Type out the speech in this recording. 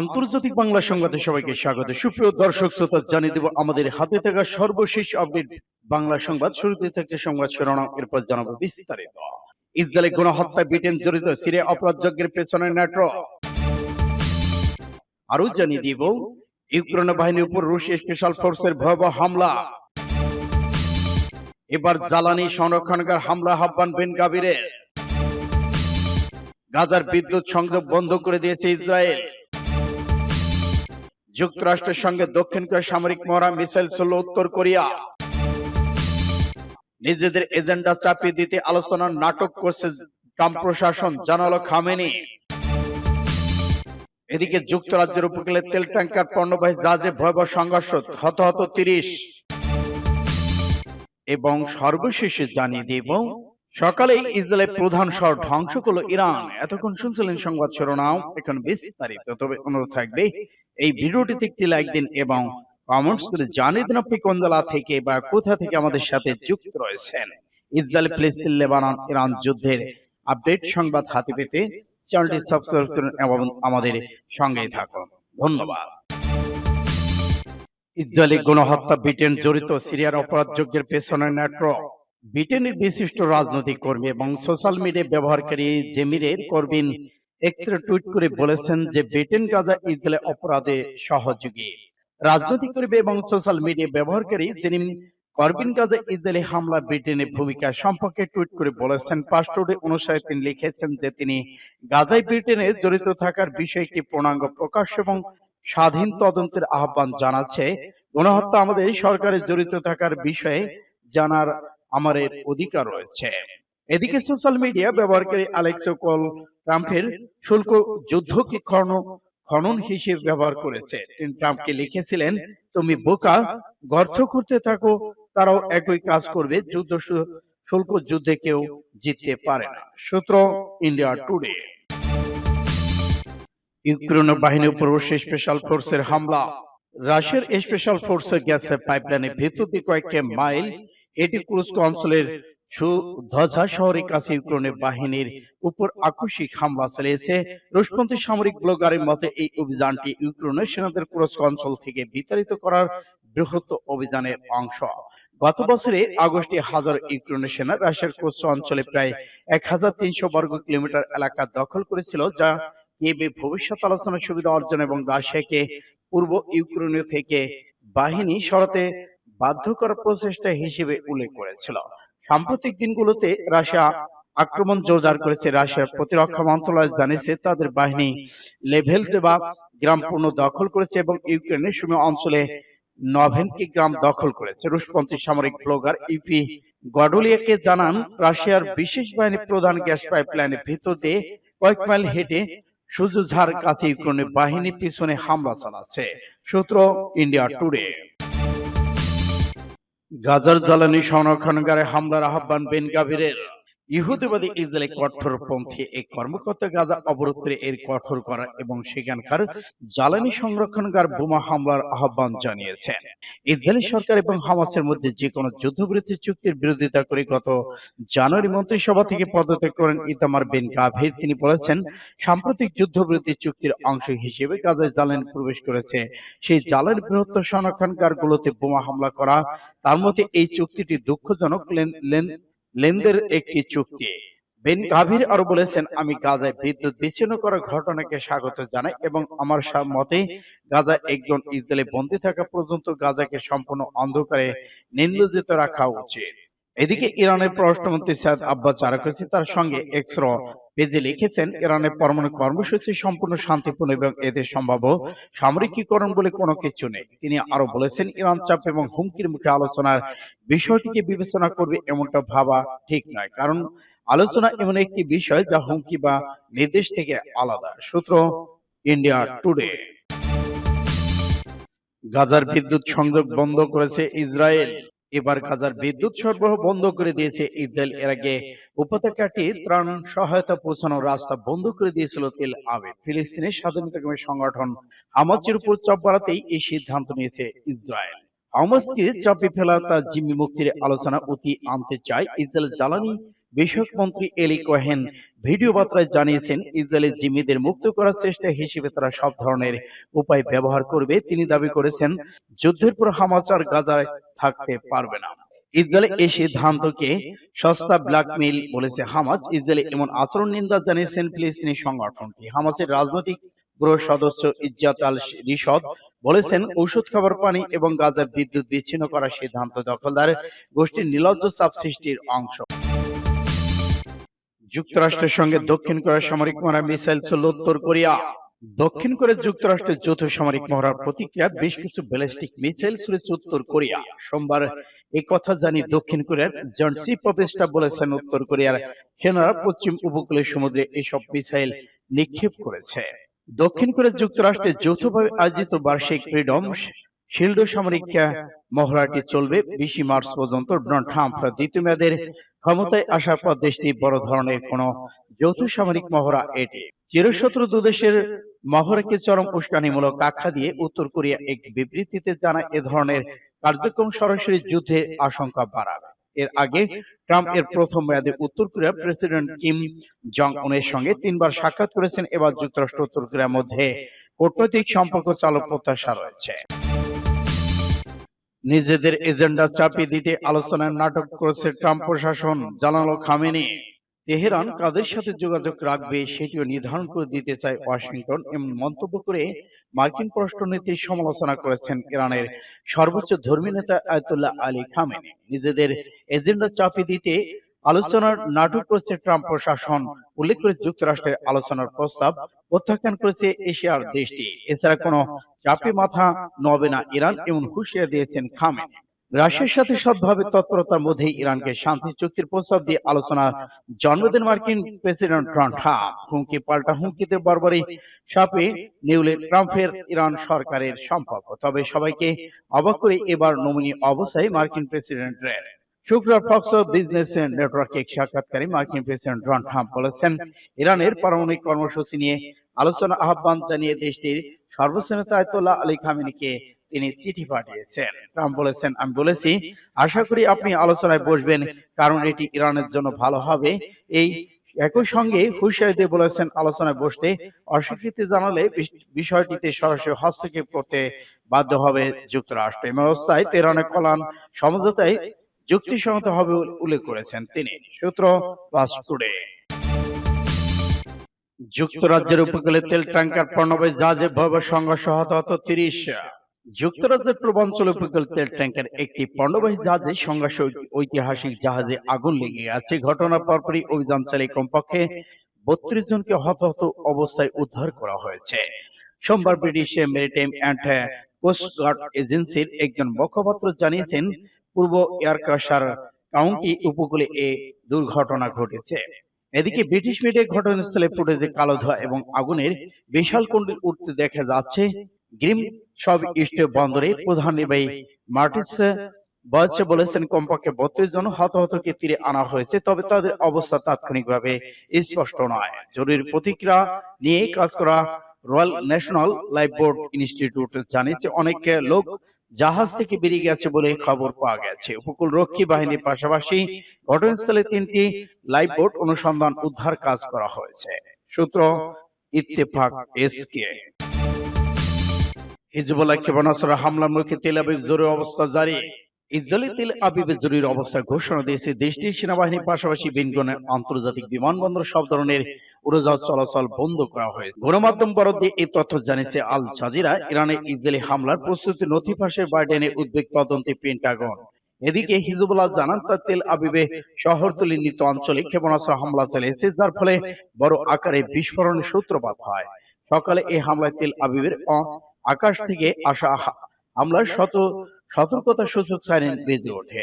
আন্তর্জাতিক বাংলা সংবাদে সবাইকে স্বাগত। সুপ্রিয় দর্শক, শ্রোতা, জানিয়ে দেব আমাদের হাতে থাকা সর্বশেষ আপডেট। বাংলা সংবাদ শুরুতে থাকছে সংবাদ শিরোনাম, এরপর জানাব বিস্তারিত। ইসরায়েলে গণহত্যা, ব্রিটেন জড়িত সিরিয়া অপরাধ যজ্ঞের পেছনে নেটওয়ার্ক আরও জানিয়ে দিব, ইউক্রেন বাহিনীর উপর রুশ স্পেশাল ফোর্সের ভয়াবহ হামলা। এবার জ্বালানি সংরক্ষণকার হামলা আহ্বান বেন গাবিরের গাজার বিদ্যুৎ সংযোগ বন্ধ করে দিয়েছে ইসরায়েল। যুক্তরাষ্ট্রের সঙ্গে দক্ষিণ কোরিয়া সামরিক মহড়া মিসাইল ছুড়ল উত্তর কোরিয়া। নিজেদের এজেন্ডা চাপিয়ে দিতে আলোচনার নাটক করছে ট্রাম্প প্রশাসন, জানালো খামেনি। এদিকে যুক্তরাজ্যের উপকূলে তেল ট্যাঙ্কার পণ্যবাহী জাহাজে ভয়াবহ সংঘর্ষ, হতাহত তিরিশ। এবং সর্বশেষে জানিয়ে দেব সকালে ইসরায়েলের প্রধান শহর ধ্বংস করল ইরান। এতক্ষণ শুনছিলেন সংবাদ শিরোনাম, এখন বিস্তারিত। তবে অনুরোধ থাকবে এই ভিডিওটিতে একটি লাইক দিন এবং কমেন্টস করে জানিয়ে দিন আপনি কোন জেলা থেকে বা কোথা থেকে আমাদের সাথে যুক্ত রয়েছেন। ইসরায়েল ফিলিস্তিন, লেবানন, ইরান যুদ্ধের আপডেট সংবাদ হাতে পেতে চ্যানেলটি সাবস্ক্রাইব করুন এবং আমাদের সঙ্গেই থাকুন। ধন্যবাদ। ইসরায়েলি গণহত্যা ব্রিটেন জড়িত সিরিয়ার অপরাধ যজ্ঞের পেছনে নেটওয়ার্ক ব্রিটেনের বিশিষ্ট রাজনৈতিক কর্মী এবং সোশ্যাল মিডিয়া ব্যবহারকারী জেমিরের করবিন এক্সরে টুইট করে বলেছেন যে ব্রিটেন গাজা ইসরায়েলে অপরাধে সহযোগী। রাজনৈতিক কর্মী এবং সোশ্যাল মিডিয়া ব্যবহারকারী তিনি করবিন গাজা ইসরায়েলি হামলা ব্রিটেনের ভূমিকা সম্পর্কে টুইট করে বলেছেন। পাসপোর্টে অনুসারে তিনি লিখেছেন যে তিনি গাজায় ব্রিটেনের জড়িত থাকার বিষয়ে একটি পূর্ণাঙ্গ প্রকাশ এবং স্বাধীন তদন্তের আহ্বান জানাচ্ছে গণহত্যা আমাদের সরকারের জড়িত থাকার বিষয়ে জানার আমাদের অধিকার রয়েছে। এদিকে সোশ্যাল মিডিয়া ব্যবহারকারী আলেক্সো কল ট্রাম্পের শুল্ক যুদ্ধকে খনন খনন হিসেবে ব্যবহার করেছে? তিনি ট্রাম্পকে লিখেছিলেন তুমি বোকা গর্ত করতে থাকো তারাও একই কাজ করবে যুদ্ধ শুল্ক যুদ্ধে কেউ জিততে পারে না। সূত্র ইন্ডিয়া টুডে ইউক্রেন বাহিনীর উপর স্পেশাল ফোর্সের হামলা। রাশিয়ার স্পেশাল ফোর্সে গেছে পাইপলাইনের ভেতর দিয়ে কয়েকটি মাইল এটি কুরস্ক অঞ্চলের সুধ্বজা কাছে ইউক্রেনের বাহিনীর উপর আকস্মিক হামলা চালিয়েছে। সামরিক মতে, এই অভিযানটি সেনাদের অঞ্চল করার অভিযানের অংশ। গত বছরে হাজার ইউক্রেনের সেনা রাশিয়ার অঞ্চলে প্রায় এক হাজার তিনশো বর্গ কিলোমিটার এলাকা দখল করেছিল, যা কিয়েভে ভবিষ্যৎ আলোচনার সুবিধা অর্জন এবং রাশিয়াকে পূর্ব ইউক্রেনীয় থেকে বাহিনী সরাতে বাধ্য করার প্রচেষ্টা হিসেবে উল্লেখ করেছিল। সাম্প্রতিক দিনগুলোতে রাশিয়া আক্রমণ জোরদার করেছে। রাশিয়ার প্রতিরক্ষা মন্ত্রণালয় জানিয়েছে তাদের বাহিনী লেভেল দেবা গ্রাম পূর্ণ দখল করেছে এবং ইউক্রেনের সীমা অঞ্চলে নভেনকি গ্রাম দখল করেছে। রুশপন্থী সামরিক ব্লগার ইপি গডলিয়াকে জানান, রাশিয়ার বিশেষ বাহিনী প্রধান গ্যাস পাইপলাইনের ভিতর দিয়ে কয়েক মাইল হেঁটে সুজুঝার কাছে ইউক্রেনের বাহিনী পিছনে হামলা চালাচ্ছে। সূত্র ইন্ডিয়া টুডে। গাজার জ্বালানি সংরক্ষণকারে হামলার আহ্বান বেন গাভিরের। ইহুদিবাদী ইসরায়েলি কঠোরপন্থী এই কর্মকর্তা গাজা অবরোধ করে এর কঠোর করা এবং সেখানকার জ্বালানি সংরক্ষণকার বোমা হামলার আহ্বান জানিয়েছেন ইসরায়েলি সরকার এবং হামাসের মধ্যে যে কোনো যুদ্ধবিরতি চুক্তির বিরোধিতা করে গত জানুয়ারি মন্ত্রিসভা থেকে পদত্যাগ করেন ইতামার বিন গাভির। তিনি বলেছেন সাম্প্রতিক যুদ্ধবিরতি চুক্তির অংশ হিসেবে গাজায় জ্বালানি প্রবেশ করেছে। সেই জ্বালানি বৃহত্তর সংরক্ষণকারগুলোতে বোমা হামলা করা তার মধ্যে এই চুক্তিটি দুঃখজনক লেন- লেন- লেনদের একটি চুক্তি। বেন গাভীর আরও বলেছেন আমি গাজায় বিদ্যুৎ বিচ্ছিন্ন করার ঘটনাকে স্বাগত জানাই এবং আমার সব মতে গাজা একজন ইসরায়েলি বন্দী থাকা পর্যন্ত গাজাকে সম্পূর্ণ অন্ধকারে নিন্দিত রাখা উচিত। এদিকে ইরানের পররাষ্ট্রমন্ত্রী সাদ আব্বাস আরাকসি তার সঙ্গে এক্সর পেজে লিখেছেন ইরানের পরমাণু কর্মসূচি সম্পূর্ণ শান্তিপূর্ণ এবং এদের সম্ভাব্য সামরিকীকরণ বলে কোনো কিছু নেই। তিনি আরও বলেছেন ইরান চাপ এবং হুমকির মুখে আলোচনার বিষয়টিকে বিবেচনা করবে এমনটা ভাবা ঠিক নয়। কারণ আলোচনা এমন একটি বিষয় যা হুমকি বা নির্দেশ থেকে আলাদা। সূত্র ইন্ডিয়া টুডে গাজার বিদ্যুৎ সংযোগ বন্ধ করেছে ইসরায়েল এবার গাজার বিদ্যুৎ সরবরাহ বন্ধ করে দিয়েছে ইসরায়েল এর আগে উপত্যকাটি ত্রাণ সহায়তা পৌঁছানোর রাস্তা বন্ধ করে দিয়েছিল তেল আবে ফিলিস্তিনের স্বাধীনতাকামী সংগঠন হামাসের উপর চাপ বাড়াতেই এই সিদ্ধান্ত নিয়েছে ইসরায়েল। হামাসকে চাপে ফেলা তার জিম্মি মুক্তির আলোচনা অতি আনতে চায় ইসরায়েল জ্বালানি বিষয়ক মন্ত্রী এলি কোহেন ভিডিও বার্তায় জানিয়েছেন ইসরায়েলের জিম্মিদের মুক্ত করার চেষ্টা হিসেবে তারা সব ধরনের উপায় ব্যবহার করবে। তিনি দাবি করেছেন, যুদ্ধের পর হামাস আর গাজায় থাকতে পারবে না। ইসরায়েল এই সিদ্ধান্তকে সস্তা ব্ল্যাকমেইল বলেছে হামাস। ইসরায়েলে এমন আচরণ নিন্দা জানিয়েছেন ফিলিস্তিনি সংগঠনটি হামাসের রাজনৈতিক ব্যুরো সদস্য ইজ্জাত আল রিশদ বলেছেন, ঔষধ খাবার, পানি এবং গাজার বিদ্যুৎ বিচ্ছিন্ন করার সিদ্ধান্ত দখলদার গোষ্ঠীর নির্লজ্জ চাপ সৃষ্টির অংশ। যুক্তরাষ্ট্রের সঙ্গে দক্ষিণ কোরিয়ার সামরিক মহড়া মিসাইল ছুড়ল উত্তর কোরিয়া দক্ষিণ কোরিয়া যুক্তরাষ্ট্রের যৌথ সামরিক মহড়ার প্রতিক্রিয়া বেশ কিছু ব্যালিস্টিক মিসাইল ছুড়েছে উত্তর কোরিয়া সোমবার এই কথা জানি দক্ষিণ কোরিয়ার জয়েন্ট চিফ অফ স্টাফ বলেছেন উত্তর কোরিয়ার সেনারা পশ্চিম উপকূলীয় সমুদ্রে এসব মিসাইল নিক্ষেপ করেছে। দক্ষিণ কোরিয়া যুক্তরাষ্ট্রের যৌথভাবে আয়োজিত বার্ষিক ফ্রিডম শিল্ড সামরিক মহড়াটি চলবে বিশে মার্চ পর্যন্ত ডোনাল্ড ট্রাম্প দ্বিতীয় মেয়াদের ক্ষমতায় আসার পর দেশটি বড় ধরনের কোন যৌথ সামরিক মহড়া এটি। চিরশত্রু দুদেশের মহড়াকে চরম উস্কানিমূলক আখ্যা দিয়ে উত্তর কোরিয়া এক বিবৃতিতে জানায় এ ধরনের কার্যক্রম সরাসরি যুদ্ধের আশঙ্কা বাড়াবে। এর আগে ট্রাম্প এর প্রথম মেয়াদে উত্তর কোরিয়ার প্রেসিডেন্ট কিম জং উনের সঙ্গে তিনবার সাক্ষাৎ করেছেন। এবার যুক্তরাষ্ট্র উত্তর কোরিয়ার মধ্যে কূটনৈতিক সম্পর্ক চালু প্রত্যাশা রয়েছে। নিজেদের এজেন্ডা চাপিয়ে দিতে আলোচনায় নাটক করেছে ট্রাম্প প্রশাসন। জানালো খামেনি। তেহরান কাদের সাথে যোগাযোগ রাখবে সেটিও নির্ধারণ করে দিতে চায় ওয়াশিংটন এমন মন্তব্য করে মার্কিন পররাষ্ট্রনীতির সমালোচনা করেছেন ইরানের সর্বোচ্চ ধর্মী নেতা আয়তুল্লাহ আলী খামেনি। নিজেদের এজেন্ডা চাপিয়ে দিতে আলোচনার নাটক করেছে ট্রাম্প প্রশাসন। উল্লেখ করে যুক্তরাষ্ট্রের আলোচনার প্রস্তাব প্রত্যাখ্যান করেছে এশিয়ার দেশটি। এছাড়া কোনো চাপে মাথা নবে না। ইরান এমন হুঁশিয়ার দিয়েছেন খামেনি রাশিয়ার সাথে সৎভাবে তৎপরতার মধ্যে ইরানকে শান্তি চুক্তির প্রস্তাব দিয়ে আলোচনা জন্মদিন মার্কিন প্রেসিডেন্ট ডোনাল্ড ট্রাম্প। হুমকি পাল্টা হুমকিতে বারবারই সাপে নেউলে ট্রাম্পের ইরান সরকারের সম্পর্ক। তবে সবাইকে অবাক করে এবার নমনীয় অবস্থায় মার্কিন প্রেসিডেন্টের ফক্স বিজনেস এক সাক্ষাৎকারে মার্কিন প্রেসিডেন্ট ডোনাল্ড ট্রাম্প বলেছেন, ইরানের পারমাণবিক কর্মসূচি নিয়ে আলোচনা আহ্বান জানিয়ে দেশটির আপনি আলোচনায় বসবেন, কারণ এটি ইরানের জন্য ভালো হবে। এই একই সঙ্গে হুঁশিয়ারি দিয়ে বলেছেন, আলোচনায় বসতে অস্বীকৃতি জানালে বিষ- বিষয়টিতে সরাসরি হস্তক্ষেপ করতে বাধ্য হবে যুক্তরাষ্ট্র। এই অবস্থায় তেহরানের কলান সমঝোতায় যুক্তিসঙ্গত হবে উল্লেখ করেছেন তিনি। সূত্র টুডে যুক্তরাজ্যের উপকূলে তেল ট্যাঙ্কার পণ্যবাহী জাহাজে ভয়াবহ সংঘর্ষ হতাহত তিরিশ। যুক্তরাজ্যের পূর্বাঞ্চল উপকূল তেল ট্যাঙ্কার একটি পণ্যবাহী জাহাজে সংঘর্ষ ঐতিহাসিক জাহাজে আগুন লেগে আছে। ঘটনার পরপরই অভিযান চালিয়ে কমপক্ষে বত্রিশ জনকে হতাহত অবস্থায় উদ্ধার করা হয়েছে। সোমবার British Maritime and Coast Guard এজেন্সির একজন মুখপাত্র জানিয়েছেন পূর্ব এয়ারকাশার কাউন্টি উপকূলে এ দুর্ঘটনা ঘটেছে। এদিকে ব্রিটিশ মিডিয়া ঘটনাস্থলে ফুটেছে কালো ধোঁয়া এবং আগুনের বিশাল কুণ্ডল উঠতে দেখা যাচ্ছে। গ্রিম সব ইস্ট বন্দরে প্রধান নির্বাহী মার্টিস বয়সে বলেছেন, কমপক্ষে বত্রিশ জন হতাহতকে তীরে আনা হয়েছে, তবে তাদের অবস্থা তাৎক্ষণিকভাবে স্পষ্ট নয়। জরুরি প্রতিক্রিয়া নিয়ে কাজ করা Royal National life board Institute জানিয়েছে, অনেক লোক জাহাজ থেকে বেরিয়ে গেছে বলে খবর পাওয়া গেছে। উপকূল রক্ষী বাহিনীর পাশাপাশি ঘটনাস্থলে তিনটি লাইফ বোট অনুসন্ধান উদ্ধার কাজ করা হয়েছে। সূত্র ইত্তেফাক এসকে। হিজবুল্লাহ ক্ষেপণাস্ত্র হামলার মুখে তেল আবিব জরুরি অবস্থা জারি। ইসরায়েলি তেল আবিবের জরুরি অবস্থা ঘোষণা দিয়েছে দেশটির সেনাবাহিনীর পাশাপাশি বিনগণের আন্তর্জাতিক বিমানবন্দর সব ধরনের উড়োজাহাজ চলাচল বন্ধ করা হয়েছে। গণমাধ্যম বরাদ দিয়ে এই তথ্য জানিয়েছে আল জাজিরা। ইরানে ইসরায়েলি হামলার প্রস্তুতি নথি ফাঁসের বাইডেনের উদ্বেগ তদন্তে পেন্টাগন। এদিকে হিজবুল্লাহ জানান, তার তেল আবিবে শহরতলির নিত অঞ্চলে ক্ষেপণাস্ত্র হামলা চালিয়েছে, যার ফলে বড় আকারে বিস্ফোরণের সূত্রপাত হয়। সকালে এই হামলায় তেল আবিবের আকাশ থেকে আসা হামলার শত সতর্কতা সূচক সাইরেন বেজে ওঠে।